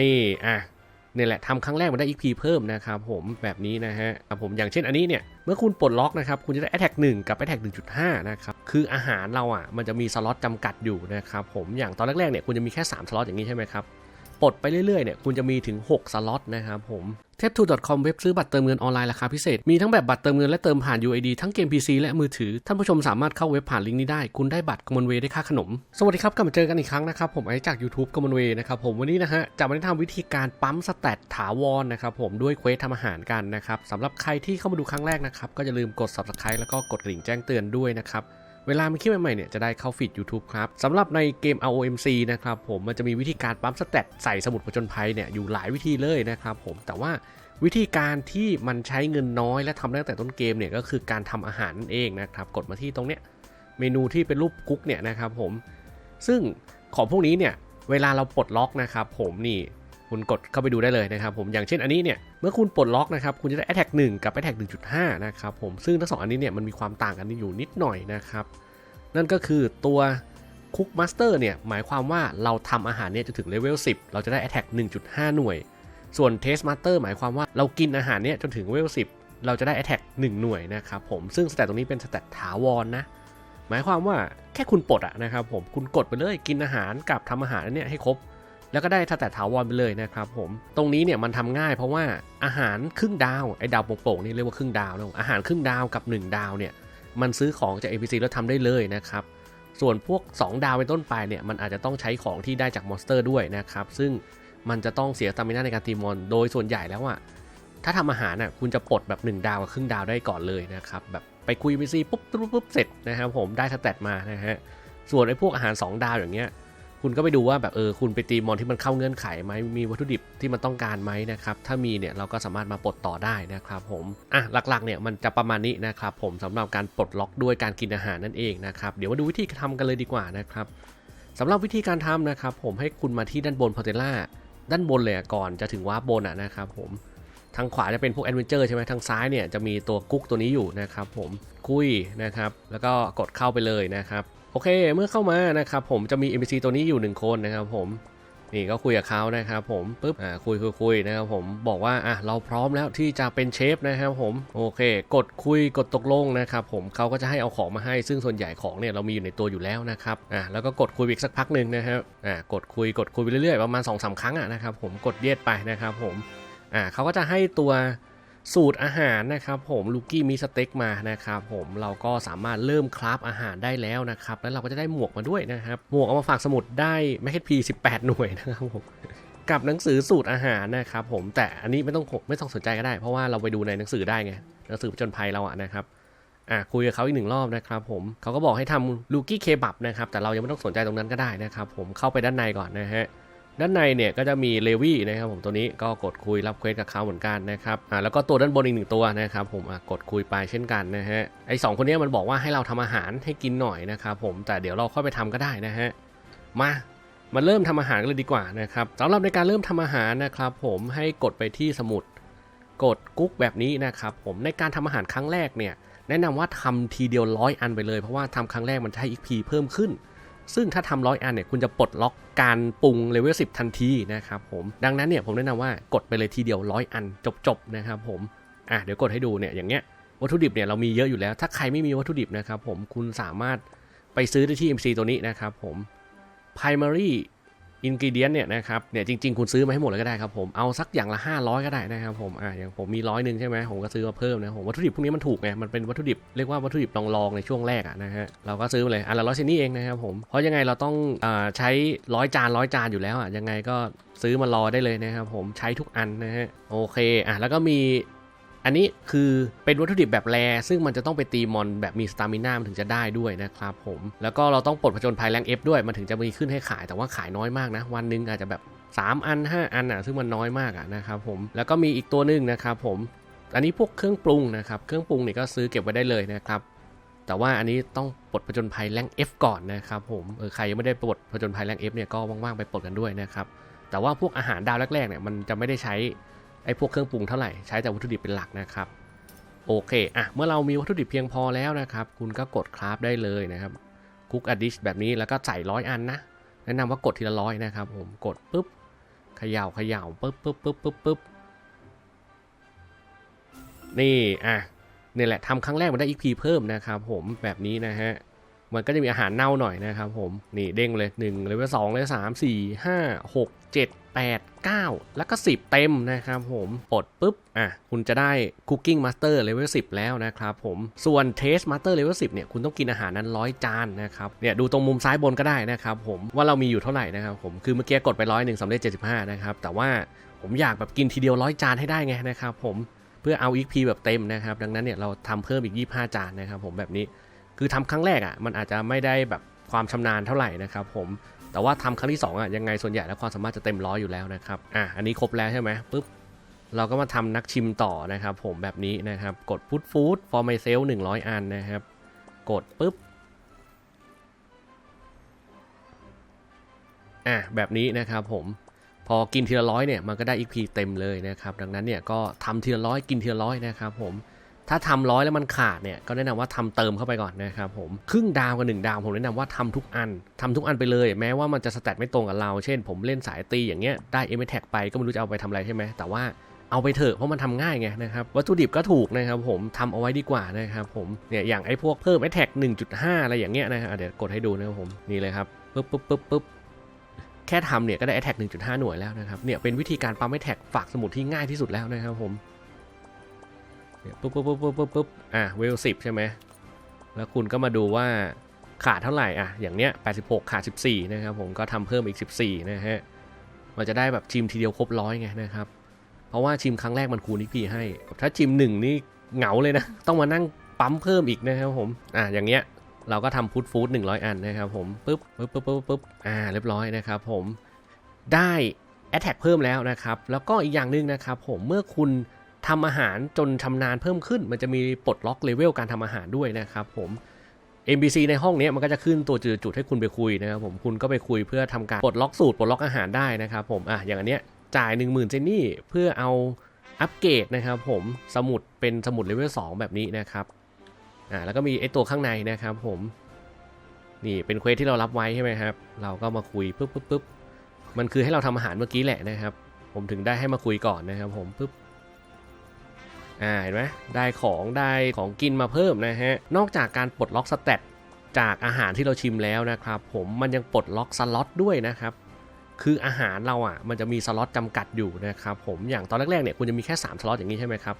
นี่อะนี่แหละทำครั้งแรกมันได้ XP เพิ่มนะครับผมแบบนี้นะฮะครับผมอย่างเช่นอันนี้เนี่ย เมื่อคุณปลดล็อกนะครับ คุณจะได้ Attack 1 กับ Attack 1.5 นะครับ คืออาหารเราอะมันจะมีสล็อตจำกัดอยู่นะครับผมอย่างตอนแรกๆเนี่ยคุณจะมีแค่ 3 สล็อตอย่างนี้ใช่ไหมครับ ปลดไปเรื่อยๆเนี่ยคุณจะมีถึง 6 สล็อตนะครับผม t a p 2 com เว็บซื้อบัตรเติมเงินออนไลน์ราคาพิเศษ มีทั้งแบบบัตรเติมเงินและเติมผ่าน UID ทั้งเกม PC และมือถือ ท่านผู้ชมสามารถเข้าเว็บผ่านลิงก์นี้ได้ คุณได้บัตรกมลเวได้ค่าขนม สวัสดีครับ กลับมาเจอกันอีกครั้งนะครับ ผมไอซ์จาก YouTube กมลเวนะครับผมวันนี้นะฮะ จะมาแนะนำวิธีการปั๊มสแตทถาวรนะครับผมด้วยเควสทำอาหารกันนะครับสำหรับใครที่เข้ามาดูครั้งแรกนะครับก็อย่าลืมกด subscribe แล้วก็กดกระดิ่งแจ้งเตือนด้วยนะครับ เวลามีคลิปใหม่ๆเนี่ยจะได้เข้าฟีด YouTube ครับสำหรับในเกม ROMC นะครับผมมันจะมีวิธีการปั๊มสแตทใส่สมุดผจญภัยเนี่ยอยู่หลายวิธีเลยนะครับผมแต่ว่าวิธีการที่มันใช้เงินน้อยและทำได้ตั้งแต่ต้นเกมเนี่ยก็คือการทำอาหารนั่นเองนะครับกดมาที่ตรงเนี้ยเมนูที่เป็นรูปกุ๊กเนี่ยนะครับผมซึ่งของพวกนี้เนี่ยเวลาเราปลดล็อกนะครับผมนี่ คุณกดเข้าไปดูได้เลยนะครับผมอย่างเช่นอันนี้เนี่ยเมื่อคุณปลดล็อกนะครับคุณจะได้ Attack 1 กับ Attack 1.5 นะครับผมซึ่งทั้งสองอันนี้เนี่ยมันมีความต่างกันอยู่นิดหน่อยนะครับนั่นก็คือตัวคุกมาสเตอร์เนี่ยหมายความว่าเราทำอาหารเนี่ยจะถึงเลเวล10 เราจะได้ Attack 1.5 หน่วย ส่วน Taste Master หมายความว่าเรากินอาหารเนี่ยจนถึงเลเวล10 เราจะได้ Attack 1 หน่วยนะครับผมซึ่งสแตทตรงนี้เป็นสแตทถาวรนนะหมายความว่าแค่คุณปลดอะนะครับผมคุณกดไปเลยกินอาหารกับทำอาหารเนี้ยให้ครบ แล้วก็ได้สแตทถาวรไปเลยนะครับผม ตรงนี้เนี่ยมันทำง่ายเพราะว่าอาหารครึ่งดาว ไอ้ดาวโป่งๆนี่เรียกว่าครึ่งดาวนะอาหารครึ่งดาวกับ 1 ดาวเนี่ยมันซื้อของจาก NPC แล้วทำได้เลยนะครับ ส่วนพวก 2 ดาวเป็นต้นไปเนี่ยมันอาจจะต้องใช้ของที่ได้จากมอนสเตอร์ด้วยนะครับ ซึ่งมันจะต้องเสียสตามินาในการตีมอน โดยส่วนใหญ่แล้วอะถ้าทำอาหารน่ะคุณจะปลดแบบ 1 ดาวกับครึ่งดาวได้ก่อนเลยนะครับแบบไปคุย NPC ปุ๊บปุ๊บปุ๊บเสร็จนะครับผมได้สแตทมานะฮะส่วนไอ้พวกอาหาร 2 ดาวอย่างเงี้ย คุณก็ไปดูว่าแบบเออคุณไปตีมอนที่มันเข้าเงื่อนไขไหมมีวัตถุดิบที่มันต้องการไหมนะครับถ้ามีเนี่ยเราก็สามารถมาปลดต่อได้นะครับผมอะหลักๆเนี่ยมันจะประมาณนี้นะครับผมสำหรับการปลดล็อกด้วยการกินอาหารนั่นเองนะครับเดี๋ยวมาดูวิธีทำกันเลยดีกว่านะครับสำหรับวิธีการทำนะครับผมให้คุณมาที่ด้านบนพอเทล่าด้านบนเลยก่อนจะถึงวาร์ปบนอะนะครับผมทางขวาจะเป็นพวกแอดเวนเจอร์ใช่ไหมทางซ้ายเนี่ยจะมีตัวกุ๊กตัวนี้อยู่นะครับผมคุยนะครับแล้วก็กดเข้าไปเลยนะครับ โอเคเมื่อเข้ามานะครับผมจะมี NPC ตัวนี้อยู่ 1 คนนะครับผมนี่ก็คุยกับเขานะครับผมปุ๊บอ่าคุยคุยคุยนะครับผมบอกว่าอะเราพร้อมแล้วที่จะเป็นเชฟนะครับผมโอเค กดคุยกดตกลงนะครับผมเขาก็จะให้เอาของมาให้ซึ่งส่วนใหญ่ของเนี่ยเรามีอยู่ในตัวอยู่แล้วนะครับอะแล้วก็กดคุยอีกสักพักหนึ่งนะครับอ่ากดคุยกดคุยไปเรื่อยๆประมาณ2อสาครั้งอะนะครับผมกดเย็ดไปนะครับผมอ่าเขาก็จะให้ตัว สูตรอาหารนะครับผมลูกี้มีสเต็กมานะครับผมเราก็สามารถเริ่มคราฟอาหารได้แล้วนะครับแล้วเราก็จะได้หมวกมาด้วยนะครับหมวกเอามาฝากสมุดได้ไม่แค่พี18หน่วยนะครับผมกับหนังสือสูตรอาหารนะครับผมแต่อันนี้ไม่ต้องไม่ต้องสนใจก็ได้ เพราะว่าเราไปดูในหนังสือได้ไงหนังสือจญภัยเราอะนะครับอะคุยกับเขาอีกหนึ่งรอบนะครับผมเขาก็บอกให้ทำลูกี้เคบับนะครับแต่เรายังไม่ต้องสนใจตรงนั้นก็ได้นะครับผมเข้าไปด้านในก่อนนะฮะ ด้านในเนี่ยก็จะมีเลวี่นะครับผมตัวนี้ก็กดคุยรับเควสกับเขาเหมือนกันนะครับอ่าแล้วก็ตัวด้านบนอีกหนึ่งตัวนะครับผมกดคุยไปเช่นกันนะฮะไอสองคนนี้มันบอกว่าให้เราทำอาหารให้กินหน่อยนะครับผมแต่เดี๋ยวเราค่อยไปทำก็ได้นะฮะมามาเริ่มทำอาหารกันเลยดีกว่านะครับสำหรับในการเริ่มทำอาหารนะครับผมให้กดไปที่สมุด กดกุ๊กแบบนี้นะครับผมในการทำอาหารครั้งแรกเนี่ยแนะนำว่าทำทีเดียวร้อยอันไปเลยเพราะว่าทำครั้งแรกมันจะให้ XP เพิ่มขึ้น ซึ่งถ้าทำร้อยอันเนี่ยคุณจะปลดล็อกการปรุงเลเวล10 ทันทีนะครับผม ดังนั้นเนี่ยผมแนะนำว่ากดไปเลยทีเดียวร้อยอันจบๆนะครับผมอะเดี๋ยวกดให้ดูเนี่ยอย่างเงี้ยวัตถุดิบเนี่ยเรามีเยอะอยู่แล้ว ถ้าใครไม่มีวัตถุดิบนะครับผมคุณสามารถไปซื้อได้ที่ MC ตัวนี้นะครับผม primary ingredient เนี่ยนะครับเนี่ยจริง ๆ คุณซื้อมาให้หมดเลยก็ได้ครับผมเอาสักอย่างละ 500 ก็ได้นะครับผมอะอย่างผมมีร้อยหนึ่งใช่ไหมผมก็ซื้อมาเพิ่มนะผมวัตถุดิบพวกนี้มันถูกไงมันเป็นวัตถุดิบเรียกว่าวัตถุดิบลองๆในช่วงแรกอะนะฮะเราก็ซื้อมาเลยอันละร้อยเซนนี่เองนะครับผมเพราะยังไงเราต้องอ่าใช้ร้อยจานร้อยจานอยู่แล้วอะยังไงก็ซื้อมารอได้เลยนะครับผมใช้ทุกอันนะฮะโอเคอะแล้วก็มี อันนี้คือเป็นวัตถุดิบแบบแรซึ่งมันจะต้องไปตีมอนแบบมีสตามิน่ามันถึงจะได้ด้วยนะครับผมแล้วก็เราต้องปลดผจญภัยแรง F ด้วยมันถึงจะมีขึ้นให้ขายแต่ว่าขายน้อยมากนะ วันหนึงอาจจะแบบ 3 อัน 5 อันอะซึ่งมันน้อยมากอะนะครับผมแล้วก็มีอีกตัวหนึ่งนะครับผมอันนี้พวกเครื่องปรุงนะครับเครื่องปรุงเนี่ยก็ซื้อเก็บไว้ได้เลยนะครับแต่ว่าอันนี้ต้องปลดผจญภัยแรง F ก่อนนะครับผมเออใครยังไม่ได้ปลดผจญภัยแรง F เนี่ยก็ว่างๆไปปลดกันด้วยนะครับแต่ว่าพวกอาหารดาวแรกๆเนี่ยมันจะไม่ได้ใช้ ไอ้พวกเครื่องปรุงเท่าไหร่ใช้แต่วัตถุดิบเป็นหลักนะครับโอเคอะเมื่อเรามีวัตถุดิบเพียงพอแล้วนะครับ คุณก็กดคราฟได้เลยนะครับคุกอดิชแบบนี้แล้วก็ใส่ร้อยอันนะแนะนำว่ากดทีละร้อยนะครับผมกดปุ๊บเขย่าเขย่าปึ๊บปึ๊บปึ๊บปึ๊บปึ๊บนี่อะนี่แหละทำครั้งแรกมันได้ XP เพิ่มนะครับผมแบบนี้นะฮะ มันก็จะมีอาหารเน่าหน่อยนะครับผม นี่เด้งเลย1เลเวล2เลเวล3 4 5 6 7 8 9แล้วก็ 10 เต็มนะครับผมปลดปุ๊บ อะ คุณจะได้ Cooking Master Level 10 แล้วนะครับผมส่วน Taste Master Level 10 เนี่ย คุณต้องกินอาหารนั้นร้อยจานนะครับเนี่ยดูตรงมุมซ้ายบนก็ได้นะครับผมว่าเรามีอยู่เท่าไหร่นะครับผมคือเมื่อกี้กดไปร้อยหนึ่งสำเร็จ75นะครับแต่ว่าผมอยากแบบกินทีเดียวร้อยจานให้ได้ไงนะครับผมเพื่อเอา XP แบบเต็มนะครับดังนั้นเนี่ยเราทำเพิ่มอีก 25 จานนะครับผมแบบนี้ คือทำครั้งแรกอะมันอาจจะไม่ได้แบบความชำนาญเท่าไหร่นะครับผมแต่ว่าทำครั้งที่2อะยังไงส่วนใหญ่แล้วความสามารถจะเต็มร้อยอยู่แล้วนะครับอะอันนี้ครบแล้วใช่ไหมปุ๊บเราก็มาทำนักชิมต่อนะครับ ผมแบบนี้นะครับ กด Put Food for myself 100อันนะครับ กดปุ๊บอะแบบนี้นะครับผมพอกินทีละร้อยเนี่ยมันก็ได้ XP เต็มเลยนะครับ ดังนั้นเนี่ยก็ทำทีละร้อยกินทีละร้อยนะครับ ผม ถ้าทำร้อยแล้วมันขาดเนี่ยก็แนะนำว่าทำเติมเข้าไปก่อนนะครับผมครึ่งดาวกับหนึ่งดาวผมแนะนำว่าทำทุกอันทำทุกอันไปเลย แม้ว่ามันจะสแตทไม่ตรงกับเรา เช่น ผมเล่นสายตีอย่างเงี้ยได้เอ็มแท็กไปก็ไม่รู้จะเอาไปทำอะไรใช่ไหมแต่ว่าเอาไปเถอะเพราะมันทำง่ายไงนะครับวัตถุดิบก็ถูกนะครับผมทำเอาไว้ดีกว่านะครับผมเนี่ยอย่างไอ้พวกเพิ่มไอแท็ก1.5 อะไรอย่างเงี้ยนะครับเดี๋ยวกดให้ดูนะครับผมนี่เลยครับปุ๊บปุ๊บปุ๊บปุ๊บแค่ทำเนี่ยก็ได้ไอแท็ก1.5 หน่วยแล้วนะครับเนี่ยเป็นวิธีการปั๊มไอแท็กฝากสมุดที่ง่ายที่สุดแล้วนะครับผม ปุ๊บปุ๊บปุ๊บปุ๊บปุ๊บปุ๊บอะเวลสิบใช่ไหมแล้วคุณก็มาดูว่าขาดเท่าไหร่อะอย่างเนี้ย86 ขาด 14 นะครับผมก็ทำเพิ่มอีก 14 นะฮะ มันจะได้แบบชิมทีเดียวครบร้อยไงนะครับ เพราะว่าชิมครั้งแรกมันคูณอีพีให้ ถ้าชิมหนึ่งนี่เหงาเลยนะ ต้องมานั่งปั๊มเพิ่มอีกนะครับผม อะอย่างเงี้ยเราก็ทำพุทฟู้ด100 อันนะครับผมปุ๊บปุ๊บปุ๊บปุ๊บปุ๊บอ่าเรียบร้อยนะครับผมได้แอตแทกเพิ่มแล้วนะครับ แล้วก็อีกอย่างหนึ่งนะครับผมเมื่อคุณ ทำอาหารจนชำนาญเพิ่มขึ้น มันจะมีปลดล็อกเลเวลการทำอาหารด้วยนะครับผม NPC ในห้องนี้มันก็จะขึ้นตัวจุดจุดให้คุณไปคุยนะครับผมคุณก็ไปคุยเพื่อทำการปลดล็อกสูตรปลดล็อกอาหารได้นะครับผมอะอย่างอันเนี้ยจ่าย 1 0,000เจนนี่เพื่อเอาอัปเกรดนะครับผมสมุดเป็นสมุดเลเวล2แบบนี้นะครับอ่าแล้วก็มีไอตัวข้างในนะครับผมนี่เป็นเควสที่เรารับไว้ใช่ไหมครับ เราก็มาคุยปุ๊บปุ๊บปุ๊บมันคือให้เราทำอาหารเมื่อกี้แหละนะครับ ผมถึงได้ให้มาคุยก่อนนะครับผมปุ๊บ อ่าเห็นไหมได้ของได้ของกินมาเพิ่มนะฮะ นอกจากการปลดล็อกสเตตจากอาหารที่เราชิมแล้วนะครับ ผมมันยังปลดล็อกสล็อตด้วยนะครับคืออาหารเราอะมันจะมีสล็อตจำกัดอยู่นะครับผมอย่างตอนแรกๆเนี่ยคุณจะมีแค่ 3 สล็อตอย่างนี้ใช่ไหมครับ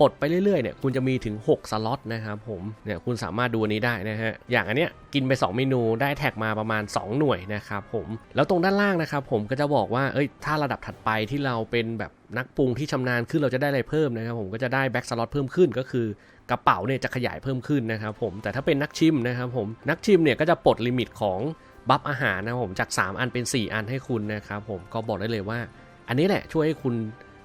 ปลดไปเรื่อยๆเนี่ยคุณจะมีถึง 6 สล็อตนะครับผมเนี่ยคุณสามารถดูอันนี้ได้นะฮะอย่างอันเนี้ยกินไป 2 เมนูได้แท็กมาประมาณ 2 หน่วยนะครับผมแล้วตรงด้านล่างนะครับผมก็จะบอกว่าเอ้ยถ้าระดับถัดไปที่เราเป็นแบบนักปรุงที่ชำนาญขึ้นเราจะได้อะไรเพิ่มนะครับผมก็จะได้แบ็กสล็อตเพิ่มขึ้นก็คือกระเป๋าเนี่ยจะขยายเพิ่มขึ้นนะครับผมแต่ถ้าเป็นนักชิมนะครับผมนักชิมเนี่ยก็จะปลดลิมิตของบัฟอาหารนะครับผมจาก 3 อันเป็น 4 อันให้คุณนะครับผมก็บอกได้เลยว่า อันนี้แหละช่วยให้คุณ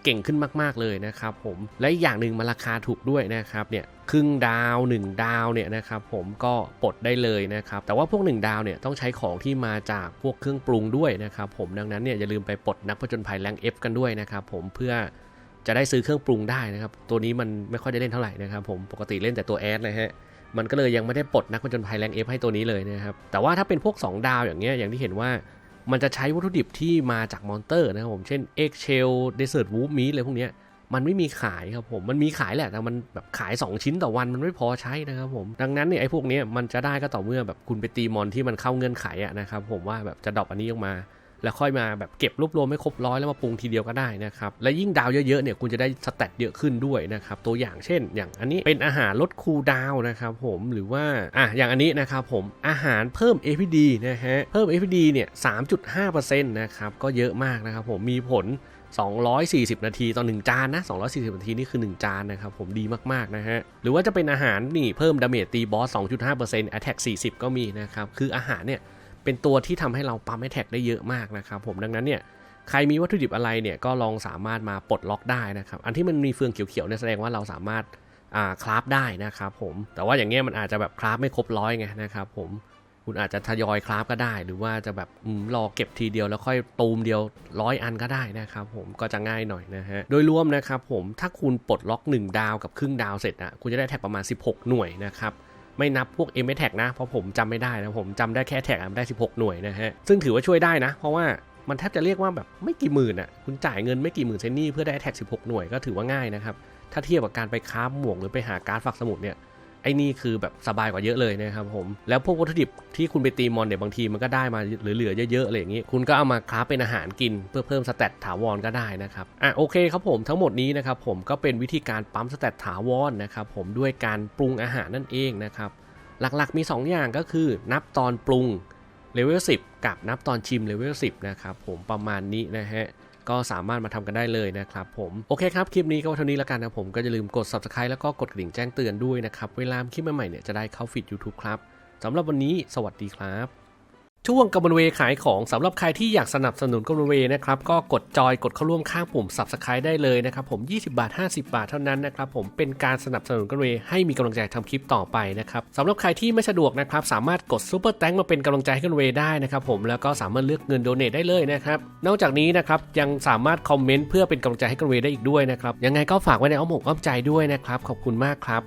เก่งขึ้นมาก ๆเลยนะครับผมและอย่างหนึ่งมันราคาถูกด้วยนะครับเนี่ยครึ่งดาว 1 ดาวเนี่ยนะครับผมก็ปลดได้เลยนะครับแต่ว่าพวก 1 ดาวเนี่ยต้องใช้ของที่มาจากพวกเครื่องปรุงด้วยนะครับผมดังนั้นเนี่ยอย่าลืมไปปลดนักผจญภัยแรง F กันด้วยนะครับผมเพื่อจะได้ซื้อเครื่องปรุงได้นะครับตัวนี้มันไม่ค่อยได้เล่นเท่าไหร่นะครับผมปกติเล่นแต่ตัวแอดเลยฮะมันก็เลยยังไม่ได้ปลดนักผจญภัยแรง F ให้ตัวนี้เลยนะครับแต่ว่าถ้าเป็นพวก 2 ดาวอย่างเงี้ยอย่างที่เห็นว่า มันจะใช้วัตถุดิบที่มาจากมอนเตอร์นะครับผม เช่นเอ็กเชลเดสเซอร์ตวูฟมีอะไรพวกนี้มันไม่มีขายครับผม มันมีขายแหละ แต่มันแบบขาย 2 ชิ้นต่อวันมันไม่พอใช้นะครับผม ดังนั้นเนี่ยไอ้พวกนี้มันจะได้ก็ต่อเมื่อแบบคุณไปตีมอนที่มันเข้าเงื่อนไขอะนะครับผมว่าแบบจะดรอปอันนี้ออกมา แล้วค่อยมาแบบเก็บรวบรวมให้ครบร้อยแล้วมาปรุงทีเดียวก็ได้นะครับ และยิ่งดาวเยอะๆเนี่ยคุณจะได้สเตตเยอะขึ้นด้วยนะครับ ตัวอย่างเช่น อย่างอันนี้เป็นอาหารลดคูลดาวน์นะครับผมหรือว่าอะอย่างอันนี้นะครับผมอาหารเพิ่ม APD นะฮะเพิ่ม APD เนี่ย3.5%นะครับก็เยอะมากนะครับผมมีผล240 นาทีต่อ1จานนะ 240 นาทีนี่คือ 1 จานนะครับผมดีมาก ๆ นะฮะ หรือว่าจะเป็นอาหารนี่เพิ่มดาเมจตีบอส 2.5% Attack 40 ก็มีนะครับ คืออาหารเนี่ย เป็นตัวที่ทำให้เราปั๊มแอแท็กได้เยอะมากนะครับผมดังนั้นเนี่ยใครมีวัตถุดิบอะไรเนี่ยก็ลองสามารถมาปลดล็อกได้นะครับอันที่มันมีเฟืองเขียวๆเนี่ยแสดงว่าเราสามารถคราฟได้นะครับผมแต่ว่าอย่างเงี้ยมันอาจจะแบบคราฟไม่ครบร้อยไงนะครับผมคุณอาจจะทยอยคราฟก็ได้ หรือว่าจะแบบรอเก็บทีเดียวแล้วค่อยตูมเดียวร้อยอันก็ได้นะครับผมก็จะง่ายหน่อยนะฮะโดยรวมนะครับผมถ้าคุณปลดล็อก 1 ดาวกับครึ่งดาวเสร็จอะคุณจะได้แท็กประมาณ 16 หน่วยนะครับ ไม่นับพวก m อ t แท็กนะ เพราะผมจำไม่ได้นะ ผมจำได้แค่แท็กได้ 16 หน่วยนะฮะ ซึ่งถือว่าช่วยได้นะ เพราะว่ามันแทบจะเรียกว่าแบบไม่กี่หมื่นอะ คุณจ่ายเงินไม่กี่หมื่นเซนนี่เพื่อได้แท็ก16 หน่วยก็ถือว่าง่ายนะครับ ถ้าเทียบกับการไปค้าหมวกหรือไปหาการ์ดฝักสมุดเนี่ย ไอ้นี่คือแบบสบายกว่าเยอะเลยนะครับผมแล้วพวกวัตถุดิบที่คุณไปตีมอนเนี่ยบางทีมันก็ได้มาเหลือๆเยอะๆอะไรอย่างงี้ คุณก็เอามาค้าเป็นอาหารกิน เพื่อเพิ่มสเตตถาวรก็ได้นะครับอะโอเคครับผมทั้งหมดนี้นะครับผมก็เป็นวิธีการปั๊มสเตตถาวรนะครับผมด้วยการปรุงอาหารนั่นเองนะครับหลักๆมี 2 อย่างก็คือนับตอนปรุงเลเวล10 กับนับตอนชิมเลเวล10นะครับผมประมาณนี้นะฮะ ก็สามารถมาทำกันได้เลยนะครับผมโอเคครับคลิปนี้ก็เท่านี้แล้วกันนะผมก็อย่าลืมกด subscribe แล้วก็กดกระดิ่งแจ้งเตือนด้วยนะครับเวลาคลิปใหม่ๆเนี่ยจะได้เข้าฟีด YouTube ครับสำหรับวันนี้สวัสดีครับ ช่วงกำมลเวขายของสำหรับใครที่อยากสนับสนุนกำมลเวนะครับก็กดจอยกดเข้าร่วมข้างปุ่ม subscribe ได้เลยนะครับผม 20 บาท 50 บาทเท่านั้นนะครับผมเป็นการสนับสนุนกำมลเวให้มีกำลังใจทำคลิปต่อไปนะครับสำหรับใครที่ไม่สะดวกนะครับสามารถกดซูเปอร์แตงมาเป็นกำลังใจให้กำมลเวได้นะครับผมแล้วก็สามารถเลือกเงินโดเนทได้เลยนะครับนอกจากนี้นะครับยังสามารถคอมเมนต์เพื่อเป็นกำลังใจให้กำมลเวได้อีกด้วยนะครับยังไงก็ฝากไว้ในอ้อมอกอ้อมใจด้วยนะครับขอบคุณมากครับ